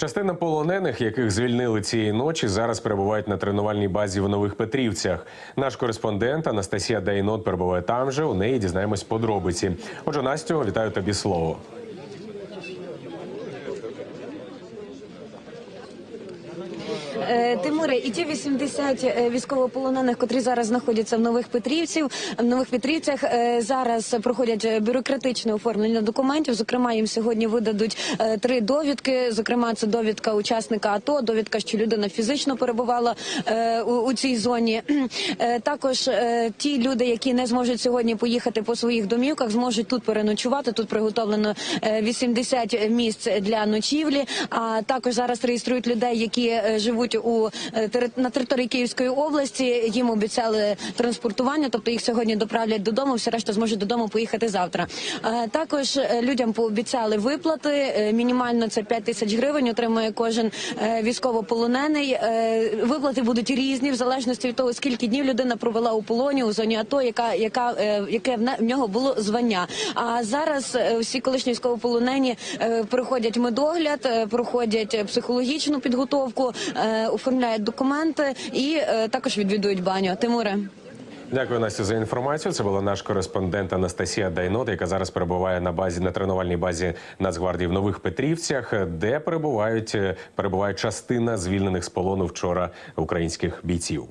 Частина полонених, яких звільнили цієї ночі, зараз перебувають на тренувальній базі в Нових Петрівцях. Наш кореспондент Анастасія Дайнот перебуває там же. У неї дізнаємось подробиці. Отже, Настю, вітаю тобі слово. Тимуре, і ті 80 е, військовополонених, котрі зараз знаходяться в нових Петрівців, в нових Петрівцях, е, зараз проходять е, бюрократичне оформлення документів. Зокрема, їм сьогодні видадуть е, три довідки. Зокрема, це довідка учасника АТО, довідка, що людина фізично перебувала е, у, цій зоні. Е, Також е, ті люди, які не зможуть сьогодні поїхати по своїх домівках, зможуть тут переночувати. Тут приготовлено е, 80 місць для ночівлі. А також зараз реєструють людей, які е, живуть у е, на території Київської області. Їм обіцяли транспортування, тобто їх сьогодні доправлять додому. Все решта зможуть додому поїхати завтра. Е, Також е, людям пообіцяли виплати. Мінімально це 5 тисяч гривень. Отримує кожен військовополонений. Виплати будуть різні в залежності від того, скільки днів людина провела у полоні у зоні АТО, яка яка яке в нього було звання. А зараз всі колишні військовополонені проходять медогляд, проходять психологічну підготовку, оформляють документи і е, також відвідують баню. Тимуре. Дякую, Настю, за інформацію. Це була наш кореспондент Анастасія Дайнот, яка зараз перебуває на базі на тренувальній базі Нацгвардії в Нових Петрівцях, де перебувають перебуває частина звільнених з полону вчора українських бійців.